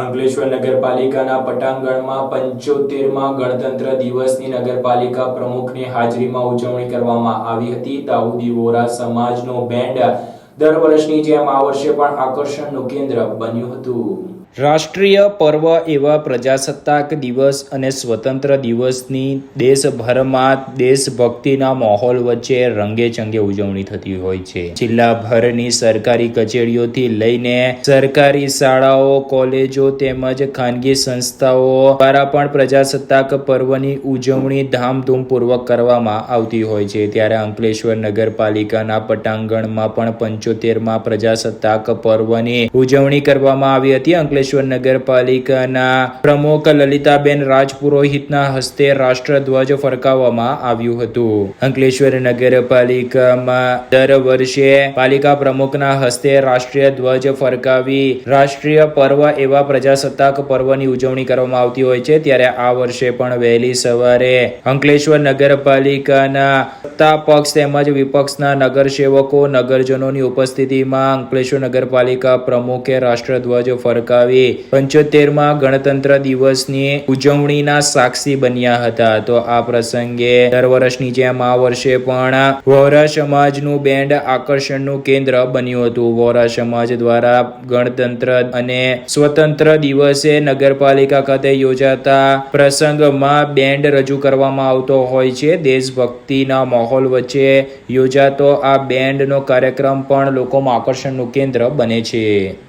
અંકલેશ્વર નગરપાલિકાના પટાંગણમાં પંચોતેરમાં ગણતંત્ર દિવસની નગરપાલિકા પ્રમુખની હાજરીમાં ઉજવણી કરવામાં આવી હતી. દાઉદી વોરા સમાજનો બેન્ડ દર વર્ષની જેમ આ વર્ષે પણ આકર્ષણનું કેન્દ્ર બન્યું હતું. રાષ્ટ્રીય પર્વ એવા પ્રજાસત્તાક દિવસ અને સ્વતંત્ર દિવસની દેશભરમાં દેશભક્તિના માહોલ વચ્ચે રંગેચંગે ઉજવણી થતી હોય છે. જિલ્લાભરની સરકારી કચેરીઓથી લઈને સરકારી શાળાઓ, કોલેજો તેમજ ખાનગી સંસ્થાઓ દ્વારા પણ પ્રજાસત્તાક પર્વની ઉજવણી ધામધૂમપૂર્વક કરવામાં આવતી હોય છે. ત્યારે અંકલેશ્વર નગરપાલિકાના પટાંગણમાં પણ પંચોતેરમાં પ્રજાસત્તાક પર્વની ઉજવણી કરવામાં આવી હતી. અંકલેશ્વર નગરપાલિકાના પ્રમુખ લલિતાબેન રાજપુરોહિતના હસ્તે રાષ્ટ્રધ્વજ ફરકાવવામાં આવ્યું હતું. અંકલેશ્વર નગરપાલિકામાં દર વર્ષે પાલિકા પ્રમુખના હસ્તે રાષ્ટ્રીય ધ્વજ ફરકાવી રાષ્ટ્રીય પર્વ એવા પ્રજાસત્તાક પર્વની ઉજવણી કરવામાં આવતી હોય છે. ત્યારે આ વર્ષે પણ વહેલી સવારે અંકલેશ્વર નગરપાલિકાના સત્તા પક્ષ તેમજ વિપક્ષના નગરસેવકો, નગરજનોની ઉપસ્થિતિમાં અંકલેશ્વર નગરપાલિકા પ્રમુખે રાષ્ટ્રધ્વજ ફરકાવી પંચોતેરમાં ગણતંત્ર દિવસની ઉજવણીના સાક્ષી બન્યા હતા. તો આ પ્રસંગે દર વર્ષની જેમ આ વર્ષે પણ વોરા સમાજનું બેન્ડ આકર્ષણનું કેન્દ્ર બન્યું હતું. વોરા સમાજ દ્વારા ગણતંત્ર અને સ્વતંત્ર દિવસે નગરપાલિકા ખાતે યોજાતા પ્રસંગમાં બેન્ડ રજૂ કરવામાં આવતો હોય છે. દેશભક્તિના માહોલ વચ્ચે યોજાતો આ બેન્ડનો કાર્યક્રમ પણ લોકોમાં આકર્ષણનું કેન્દ્ર બને છે.